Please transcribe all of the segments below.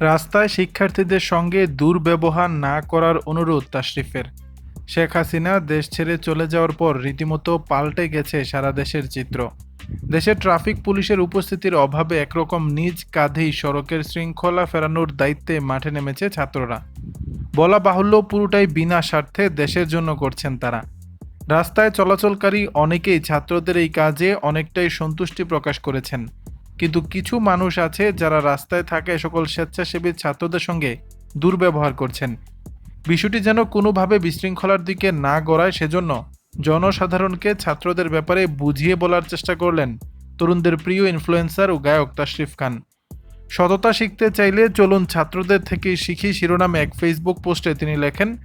রাস্তায় শিক্ষার্থীদের সঙ্গে দুর্ব্যবহার না করার অনুরোধ তাশরিফের। শেখ হাসিনা দেশ ছেড়ে চলে যাওয়ার পর রীতিমতো পাল্টে গেছে সারা দেশের চিত্র। দেশে ট্রাফিক পুলিশের উপস্থিতির অভাবে একরকম নিজ কাঁধেই সড়কের শৃঙ্খলা ফেরানোর দায়িত্বে মাঠে নেমেছে ছাত্ররা। বলা বাহুল্য, পুরোটাই বিনা স্বার্থে দেশের জন্য করছেন তারা। রাস্তায় চলাচলকারী অনেকেই ছাত্রদের এই কাজে অনেকটাই সন্তুষ্টি প্রকাশ করেছেন। কিন্তু কিছু মানুষ আছে যারা রাস্তায় থাকা সকল স্বেচ্ছাসেবী ছাত্রদের সঙ্গে দুর্ব্যবহার করছেন। বিষয়টি যেন কোনোভাবে বিশৃঙ্খলার দিকে না গড়ায় সেজন্য জনসাধারণকে ছাত্রদের ব্যাপারে বুঝিয়ে বলার চেষ্টা করলেন তরুণদের প্রিয় ইনফ্লুয়েন্সার ও গায়ক তাশরিফ খান। সততা শিখতে চাইলে চলুন ছাত্রদের থেকে শিখি শিরোনামে এক ফেসবুক পোস্টে তিনি লেখেন,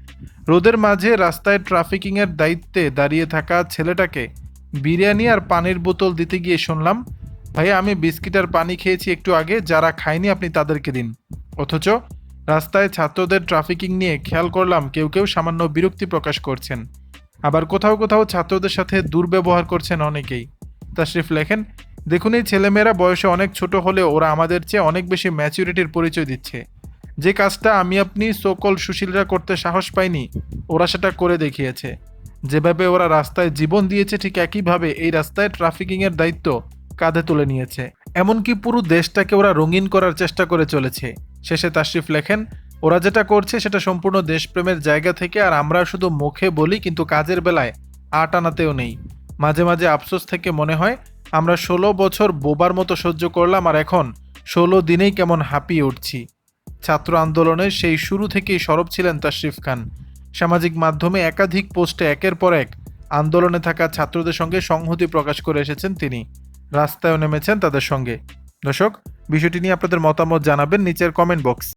রোদের মাঝে রাস্তায় ট্রাফিকিংয়ের দায়িত্বে দাঁড়িয়ে থাকা ছেলেটাকে বিরিয়ানি আর পানির বোতল দিতে গিয়ে শুনলাম ভাইয়া, আমি বিস্কিট আর পানি খেয়েছি একটু আগে, যারা খায়নি আপনি তাদেরকে দিন। অথচ রাস্তায় ছাত্রদের ট্রাফিকিং নিয়ে খেয়াল করলাম কেউ কেউ সামান্য বিরক্তি প্রকাশ করছেন। আবার কোথাও কোথাও ছাত্রদের সাথে দুর্ব্যবহার করছেন অনেকেই। তাশরিফ লেখেন, দেখুন এই ছেলেমেয়েরা বয়সে অনেক ছোট হলেও ওরা আমাদের চেয়ে অনেক বেশি ম্যাচুরিটির পরিচয় দিচ্ছে। যে কাজটা আমি আপনি সকল সুশীলরা করতে সাহস পাইনি, ওরা সেটা করে দেখিয়েছে। যেভাবে ওরা রাস্তায় জীবন দিয়েছে ঠিক একইভাবে এই রাস্তায় ট্রাফিকিংয়ের দায়িত্ব কাঁধে তুলে নিয়েছে। এমনকি পুরো দেশটাকে ওরা রঙিন করার চেষ্টা করে চলেছে। শেষে তাশরিফ লেখেন, ওরা যেটা করছে সেটা সম্পূর্ণ দেশপ্রেমের জায়গা থেকে, আর আমরা শুধু মুখে বলি, কিন্তু কাজের বেলায় আট আনাতেও নেই। মাঝে মাঝে আফসোস থেকে মনে হয়, আমরা ষোলো বছর বোবার মতো সহ্য করলাম, আর এখন ষোলো দিনেই কেমন হাঁপিয়ে উঠছি। ছাত্র আন্দোলনের সেই শুরু থেকেই সরব ছিলেন তাশরিফ খান। সামাজিক মাধ্যমে একাধিক পোস্টে একের পর এক আন্দোলনে থাকা ছাত্রদের সঙ্গে সংহতি প্রকাশ করে এসেছেন তিনি। রাস্তায়ও নেমেছেন তাদের সঙ্গে। দর্শক বিষয়টি নিয়ে আপনাদের মতামত জানাবেন নিচের কমেন্ট বক্স